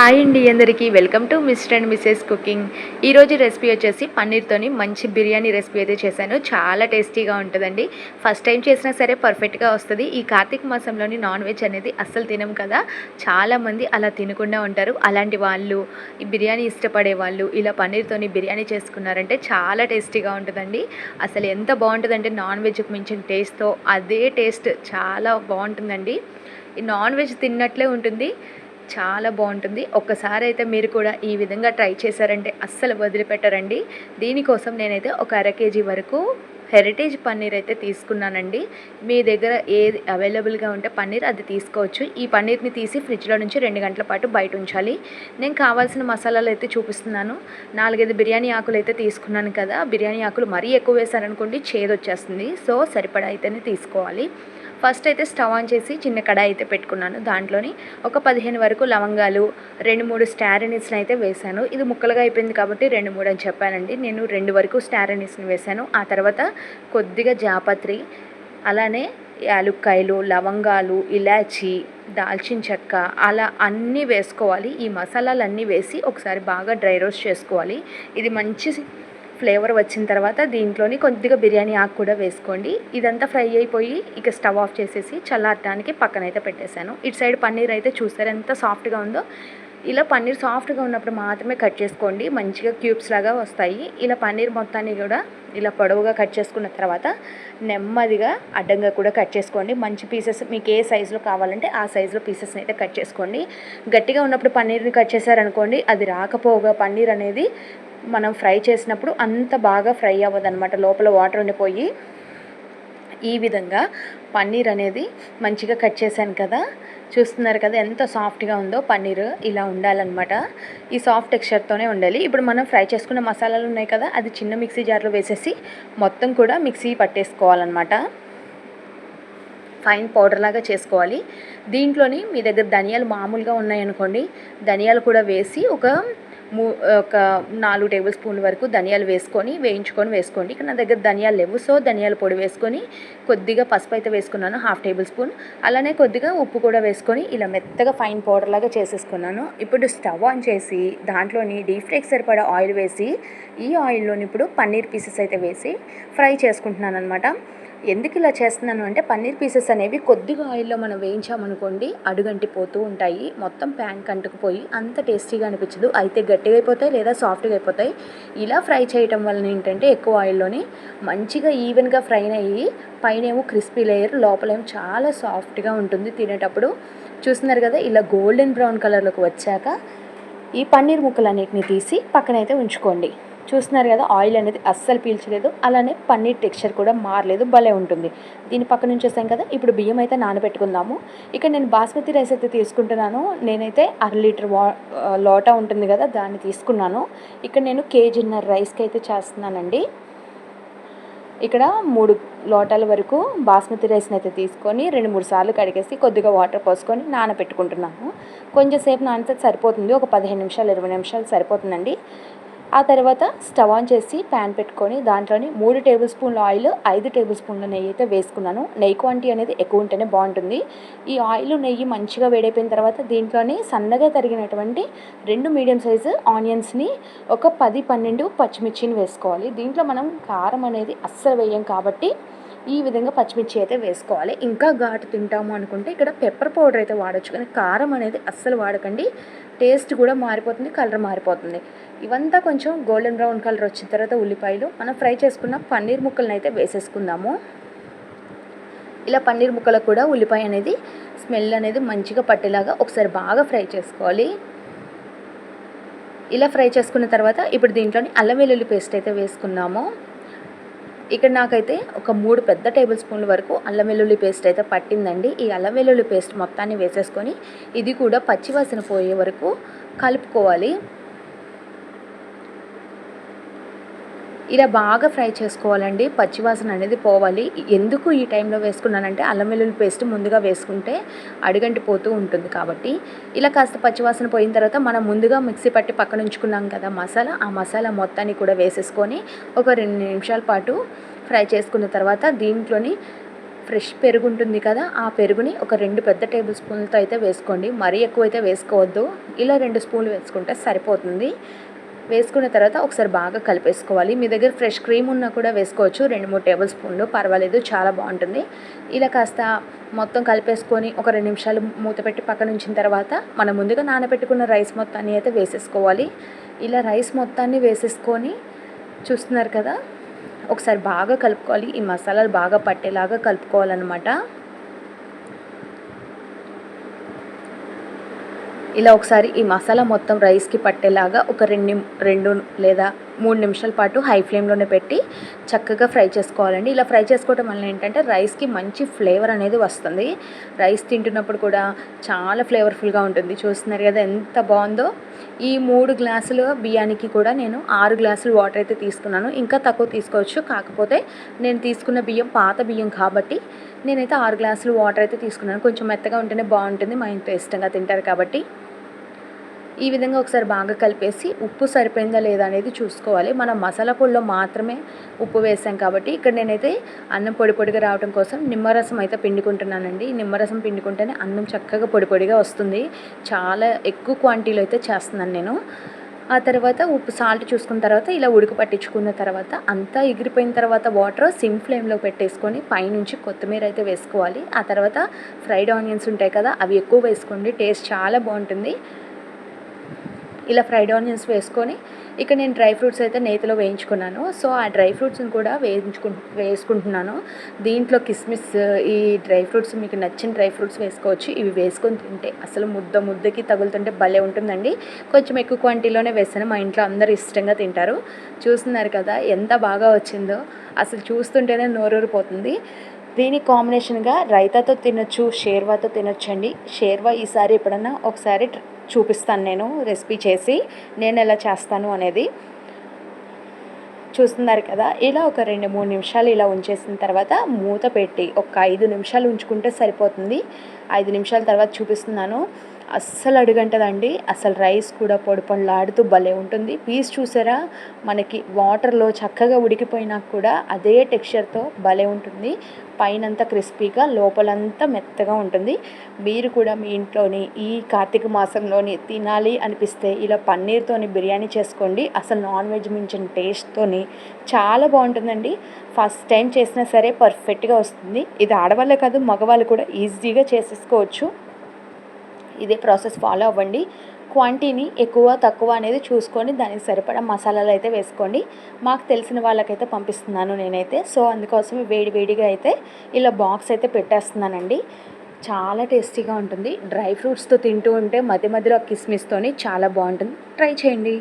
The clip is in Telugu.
హాయ్ అండి అందరికీ. Welcome to mister and missus cooking. ఈరోజు రెసిపీ వచ్చేసి పన్నీర్తోని మంచి బిర్యానీ రెసిపీ అయితే చేశాను. చాలా టేస్టీగా ఉంటుందండి. ఫస్ట్ టైం చేసినా సరే పర్ఫెక్ట్గా వస్తుంది. ఈ కార్తీక మాసంలోని నాన్ వెజ్ అనేది అస్సలు తినం కదా. చాలామంది అలా తినకుండా ఉంటారు. అలాంటి వాళ్ళు ఈ బిర్యానీ ఇష్టపడే వాళ్ళు ఇలా పన్నీర్తోని బిర్యానీ చేసుకున్నారంటే చాలా టేస్టీగా ఉంటుందండి. అసలు ఎంత బాగుంటుందంటే నాన్ వెజ్కి మించిన టేస్ట్తో అదే టేస్ట్. చాలా బాగుంటుందండి. ఈ నాన్ వెజ్ తిన్నట్లే ఉంటుంది. చాలా బాగుంటుంది. ఒక్కసారి అయితే మీరు కూడా ఈ విధంగా ట్రై చేశారంటే అస్సలు వదిలిపెట్టరండి. దీనికోసం నేనైతే ఒక అర కేజీ వరకు హెరిటేజ్ పన్నీర్ అయితే తీసుకున్నానండి. మీ దగ్గర ఏది అవైలబుల్గా ఉంటే పన్నీర్ అది తీసుకోవచ్చు. ఈ పన్నీర్ని తీసి ఫ్రిడ్జ్లో నుంచి రెండు గంటల పాటు బయట ఉంచాలి. నేను కావాల్సిన మసాలాలు అయితే చూపిస్తున్నాను. నాలుగైదు బిర్యానీ ఆకులు అయితే తీసుకున్నాను కదా బిర్యానీ ఆకులు మరీ ఎక్కువ వేసారనుకోండి చేదొచ్చేస్తుంది. సో సరిపడా అయితేనే తీసుకోవాలి. ఫస్ట్ అయితే స్టవ్ ఆన్ చేసి చిన్న కడాయి అయితే పెట్టుకున్నాను. దాంట్లోని ఒక పదిహేను వరకు లవంగాలు రెండు మూడు స్టార్ అయితే వేశాను. ఇది ముక్కలుగా అయిపోయింది కాబట్టి రెండు మూడు అని చెప్పానండి. నేను రెండు వరకు స్టార్ ఎనిస్ని వేశాను. ఆ తర్వాత కొద్దిగా జాపత్రి అలానే యాలుక్కాయలు లవంగాలు ఇలాచి దాల్చిన చెక్క అలా అన్నీ వేసుకోవాలి. ఈ మసాలాలు అన్నీ వేసి ఒకసారి బాగా డ్రై రోస్ట్ చేసుకోవాలి. ఇది మంచి ఫ్లేవర్ వచ్చిన తర్వాత దీంట్లోని కొద్దిగా బిర్యానీ ఆకు కూడా వేసుకోండి. ఇదంతా ఫ్రై అయిపోయి ఇక స్టవ్ ఆఫ్ చేసేసి చల్లార్టానికి పక్కన అయితే పెట్టేశాను. ఇటు సైడ్ పన్నీర్ అయితే చూసారు ఎంత సాఫ్ట్గా ఉందో? ఇలా పన్నీర్ సాఫ్ట్గా ఉన్నప్పుడు మాత్రమే కట్ చేసుకోండి. మంచిగా క్యూబ్స్ లాగా వస్తాయి. ఇలా పన్నీర్ మొత్తాన్ని కూడా ఇలా పొడవుగా కట్ చేసుకున్న తర్వాత నెమ్మదిగా అడ్డంగా కూడా కట్ చేసుకోండి. మంచి పీసెస్ మీకు ఏ సైజులో కావాలంటే ఆ సైజులో పీసెస్ని అయితే కట్ చేసుకోండి. గట్టిగా ఉన్నప్పుడు పన్నీర్ని కట్ చేశారనుకోండి అది రాకపోగా పన్నీర్ అనేది మనం ఫ్రై చేసినప్పుడు అంత బాగా ఫ్రై అవ్వదనమాట లోపల వాటర్ ఉండిపోయి ఈ విధంగా పన్నీర్ అనేది మంచిగా కట్ చేశాను కదా. చూస్తున్నారు కదా ఎంత సాఫ్ట్గా ఉందో పన్నీర్ ఇలా ఉండాలన్నమాట. ఈ సాఫ్ట్ టెక్స్చర్తోనే ఉండాలి. ఇప్పుడు మనం ఫ్రై చేసుకున్న మసాలాలు ఉన్నాయి కదా అది చిన్న మిక్సీ జార్లో వేసేసి మొత్తం కూడా మిక్సీ పట్టేసుకోవాలన్నమాట. ఫైన్ పౌడర్ లాగా చేసుకోవాలి. దీంట్లోని మీ దగ్గర ధనియాలు మామూలుగా ఉన్నాయనుకోండి ధనియాలు కూడా వేసి ఒక మూ ఒక నాలుగు టేబుల్ స్పూన్ల వరకు ధనియాలు వేసుకొని వేయించుకొని వేసుకోండి. ఇక్కడ నా దగ్గర ధనియాలు లేవు సో ధనియాల పొడి వేసుకొని కొద్దిగా పసుపు అయితే వేసుకున్నాను హాఫ్ టేబుల్ స్పూన్. అలానే కొద్దిగా ఉప్పు కూడా వేసుకొని ఇలా మెత్తగా ఫైన్ పౌడర్ లాగా చేసేసుకున్నాను. ఇప్పుడు స్టవ్ ఆన్ చేసి దాంట్లోని డీప్ ఫ్రైకి సరిపడా ఆయిల్ వేసి ఈ ఆయిల్లోని ఇప్పుడు పన్నీర్ పీసెస్ అయితే వేసి ఫ్రై చేసుకుంటున్నాను అనమాట ఎందుకు ఇలా చేస్తున్నాను అంటే పన్నీర్ పీసెస్ అనేవి కొద్దిగా ఆయిల్లో మనం వేయించామనుకోండి అడుగంటి పోతూ ఉంటాయి. మొత్తం ప్యాన్ కంటుకుపోయి అంత టేస్టీగా అనిపించదు. అయితే గట్టిగా అయిపోతాయి లేదా సాఫ్ట్గా అయిపోతాయి. ఇలా ఫ్రై చేయటం వలన ఏంటంటే ఎక్కువ ఆయిల్లోని మంచిగా ఈవెన్గా ఫ్రై అయ్యి పైన ఏమో క్రిస్పీ లేయర్ లోపలేమో చాలా సాఫ్ట్గా ఉంటుంది తినేటప్పుడు. చూస్తున్నారు కదా ఇలా గోల్డెన్ బ్రౌన్ కలర్లోకి వచ్చాక ఈ పన్నీర్ ముక్కలన్నిటిని తీసి పక్కనైతే ఉంచుకోండి. చూస్తున్నారు కదా ఆయిల్ అనేది అస్సలు పీల్చలేదు. అలానే పన్నీర్ టెక్స్చర్ కూడా మారలేదు. భలే ఉంటుంది. దీని పక్క నుంచి వస్తాం కదా ఇప్పుడు బియ్యం అయితే నానబెట్టుకుందాము. ఇక్కడ నేను బాస్మతి రైస్ అయితే తీసుకుంటున్నాను. నేనైతే అర లీటర్ వా లోటా ఉంటుంది కదా దాన్ని తీసుకున్నాను. ఇక్కడ నేను కేజీన్నర రైస్కి అయితే చేస్తున్నానండి. ఇక్కడ మూడు లోటాల వరకు బాస్మతి రైస్ని అయితే తీసుకొని రెండు మూడు సార్లు కడిగేసి కొద్దిగా వాటర్ పోసుకొని నానబెట్టుకుంటున్నాను కొంచెం సేపు నానితే సరిపోతుంది. ఒక పదిహేను నిమిషాలు ఇరవై నిమిషాలు సరిపోతుందండి. ఆ తర్వాత స్టవ్ ఆన్ చేసి ప్యాన్ పెట్టుకొని దాంట్లోని మూడు టేబుల్ స్పూన్ల ఆయిల్ ఐదు టేబుల్ స్పూన్ల నెయ్యి అయితే వేసుకున్నాను. నెయ్యి క్వాంటిటీ అనేది ఎక్కువ ఉంటేనే బాగుంటుంది. ఈ ఆయిల్ నెయ్యి మంచిగా వేడైపోయిన తర్వాత దీంట్లోని సన్నగా తరిగినటువంటి రెండు మీడియం సైజు ఆనియన్స్ని ఒక పది పన్నెండు పచ్చిమిర్చిని వేసుకోవాలి. దీంట్లో మనం కారం అనేది అస్సలు వేయం కాబట్టి ఈ విధంగా పచ్చిమిర్చి అయితే వేసుకోవాలి. ఇంకా ఘాటు తింటాము అనుకుంటే ఇక్కడ పెప్పర్ పౌడర్ అయితే వాడచ్చు కానీ కారం అనేది అస్సలు వాడకండి. టేస్ట్ కూడా మారిపోతుంది కలర్ మారిపోతుంది. ఇవంతా కొంచెం గోల్డెన్ బ్రౌన్ కలర్ వచ్చిన తర్వాత ఉల్లిపాయలు. మనం ఫ్రై చేసుకున్న పన్నీర్ ముక్కలను అయితే వేసేసుకుందాము. ఇలా పన్నీర్ ముక్కలకు కూడా ఉల్లిపాయ అనేది స్మెల్ అనేది మంచిగా పట్టేలాగా ఒకసారి బాగా ఫ్రై చేసుకోవాలి. ఇలా ఫ్రై చేసుకున్న తర్వాత ఇప్పుడు దీంట్లోని అల్లం వెల్లుల్లి పేస్ట్ అయితే వేసుకున్నాము ఇక్కడ నాకైతే ఒక మూడు పెద్ద టేబుల్ స్పూన్ల వరకు అల్లం వెల్లుల్లి పేస్ట్ అయితే పట్టిందండి. ఈ అల్లం వెల్లుల్లి పేస్ట్ మొత్తాన్ని వేసేసుకొని ఇది కూడా పచ్చివాసన పోయే వరకు కలుపుకోవాలి. ఇలా బాగా ఫ్రై చేసుకోవాలండి. పచ్చివాసన అనేది పోవాలి. ఎందుకు ఈ టైంలో వేసుకున్నానంటే అల్లం వెల్లుల్లి పేస్ట్ ముందుగా వేసుకుంటే అడుగంటి పోతూ ఉంటుంది కాబట్టి. ఇలా కాస్త పచ్చివాసన పోయిన తర్వాత మనం ముందుగా మిక్సీ పట్టి పక్కన ఉంచుకున్నాం కదా మసాలా ఆ మసాలా మొత్తాన్ని కూడా వేసేసుకొని ఒక రెండు నిమిషాల పాటు ఫ్రై చేసుకున్న తర్వాత దీంట్లోని ఫ్రెష్ పెరుగు ఉంటుంది కదా ఆ పెరుగుని ఒక రెండు పెద్ద టేబుల్ స్పూన్లతో అయితే వేసుకోండి. మరీ ఎక్కువ అయితే వేసుకోవద్దు. ఇలా రెండు స్పూన్లు వేసుకుంటే సరిపోతుంది. వేసుకున్న తర్వాత ఒకసారి బాగా కలిపేసుకోవాలి. మీ దగ్గర ఫ్రెష్ క్రీమ్ ఉన్నా కూడా వేసుకోవచ్చు. రెండు మూడు టేబుల్ స్పూన్లు. పర్వాలేదు చాలా బాగుంటుంది. ఇలా కాస్త మొత్తం కలిపేసుకొని ఒక రెండు నిమిషాలు మూత పెట్టి పక్కన ఉంచిన తర్వాత మనం ముందుగా నానబెట్టుకున్న రైస్ మొత్తాన్ని అయితే వేసేసుకోవాలి. ఇలా రైస్ మొత్తాన్ని వేసేసుకొని చూస్తున్నారు కదా ఒకసారి బాగా కలుపుకోవాలి. ఈ మసాలాలు బాగా పట్టేలాగా కలుపుకోవాలన్నమాట. ఇలా ఒకసారి ఈ మసాలా మొత్తం రైస్కి పట్టేలాగా ఒక రెండు రెండు లేదా మూడు నిమిషాల పాటు హై ఫ్లేమ్లోనే పెట్టి చక్కగా ఫ్రై చేసుకోవాలండి. ఇలా ఫ్రై చేసుకోవడం వల్ల ఏంటంటే రైస్కి మంచి ఫ్లేవర్ అనేది వస్తుంది. రైస్ తింటున్నప్పుడు కూడా చాలా ఫ్లేవర్ఫుల్గా ఉంటుంది. చూస్తున్నారు కదా ఎంత బాగుందో. ఈ మూడు గ్లాసులు బియ్యానికి కూడా నేను ఆరు గ్లాసులు వాటర్ అయితే తీసుకున్నాను. ఇంకా తక్కువ తీసుకోవచ్చు. కాకపోతే నేను తీసుకున్న బియ్యం పాత బియ్యం కాబట్టి నేనైతే ఆరు గ్లాసులు వాటర్ అయితే తీసుకున్నాను. కొంచెం మెత్తగా ఉంటేనే బాగుంటుంది. మా ఇంట్లో ఇష్టంగా తింటారు కాబట్టి. ఈ విధంగా ఒకసారి బాగా కలిపేసి ఉప్పు సరిపోయిందా లేదా అనేది చూసుకోవాలి. మనం మసాలా పొడిలో మాత్రమే ఉప్పు వేసాం కాబట్టి ఇక్కడ నేనైతే అన్నం పొడి పొడిగా రావడం కోసం నిమ్మరసం అయితే పిండుకుంటున్నానండి. ఈ నిమ్మరసం పిండుకుంటేనే అన్నం చక్కగా పొడి పొడిగా వస్తుంది. చాలా ఎక్కువ క్వాంటిటీలో అయితే చేస్తున్నాను నేను. ఆ తర్వాత ఉప్పు సాల్ట్ చూసుకున్న తర్వాత ఇలా ఉడుకు పట్టించుకున్న తర్వాత అంతా ఎగిరిపోయిన తర్వాత వాటర్ సిమ్ ఫ్లేమ్లో పెట్టేసుకొని పైనుంచి కొత్తిమీర అయితే వేసుకోవాలి. ఆ తర్వాత ఫ్రైడ్ ఆనియన్స్ ఉంటాయి కదా అవి ఎక్కువ వేసుకోండి. టేస్ట్ చాలా బాగుంటుంది. ఇలా ఫ్రైడ్ ఆనియన్స్ వేసుకొని ఇక నేను డ్రై ఫ్రూట్స్ అయితే నేతిలో వేయించుకున్నాను. సో ఆ డ్రై ఫ్రూట్స్ని కూడా వేయించుకు వేసుకుంటున్నాను. దీంట్లో కిస్మిస్ ఈ డ్రై ఫ్రూట్స్ మీకు నచ్చిన డ్రై ఫ్రూట్స్ వేసుకోవచ్చు. ఇవి వేసుకొని తింటే అసలు ముద్ద ముద్దకి తగులుతుంటే భలే ఉంటుందండి. కొంచెం ఎక్కువ క్వాంటిటీలోనే వేస్తాను. మా ఇంట్లో అందరూ ఇష్టంగా తింటారు. చూస్తున్నారు కదా ఎంత బాగా వచ్చిందో. అసలు చూస్తుంటేనే నోరూరిపోతుంది. దీని కాంబినేషన్గా రైతాతో తినొచ్చు షేర్వాతో తినొచ్చండి. షేర్వా ఈసారి ఎప్పుడన్నా ఒకసారి చూపిస్తాను నేను రెసిపీ చేసి నేను ఎలా చేస్తాను అనేది. చూస్తున్నారు కదా ఇలా ఒక రెండు మూడు నిమిషాలు ఇలా ఉంచేసిన తర్వాత మూత పెట్టి ఒక ఐదు నిమిషాలు ఉంచుకుంటే సరిపోతుంది. ఐదు నిమిషాల తర్వాత చూపిస్తున్నాను. అస్సలు అడుగంటదండి. అసలు రైస్ కూడా పొడిపడిలాడుతూ భలే ఉంటుంది. పీస్ చూసారా? మనకి వాటర్లో చక్కగా ఉడికిపోయినా కూడా అదే టెక్స్చర్తో భలే ఉంటుంది. పైనంతా క్రిస్పీగా లోపలంతా మెత్తగా ఉంటుంది. మీరు కూడా మీ ఇంట్లోని ఈ కార్తీక మాసంలోని తినాలి అనిపిస్తే ఇలా పన్నీర్తోని బిర్యానీ చేసుకోండి. అసలు నాన్ వెజ్ మించిన టేస్ట్తోని చాలా బాగుంటుందండి. ఫస్ట్ టైం చేసినా సరే పర్ఫెక్ట్గా వస్తుంది. ఇది ఆడవాళ్ళే కాదు మగవాళ్ళు కూడా ఈజీగా చేసేసుకోవచ్చు. ఇదే ప్రాసెస్ ఫాలో అవ్వండి. క్వాంటిటీని ఎక్కువ తక్కువ అనేది చూసుకొని దానికి సరిపడా మసాలాలు అయితే వేసుకోండి. మాకు తెలిసిన వాళ్ళకైతే పంపిస్తున్నాను నేనైతే. సో అందుకోసం వేడి వేడిగా అయితే ఇలా బాక్స్ అయితే పెట్టేస్తున్నానండి. చాలా టేస్టీగా ఉంటుంది. డ్రై ఫ్రూట్స్తో తింటూ ఉంటే మధ్య మధ్యలో కిస్మిస్తోని చాలా బాగుంటుంది. ట్రై చేయండి.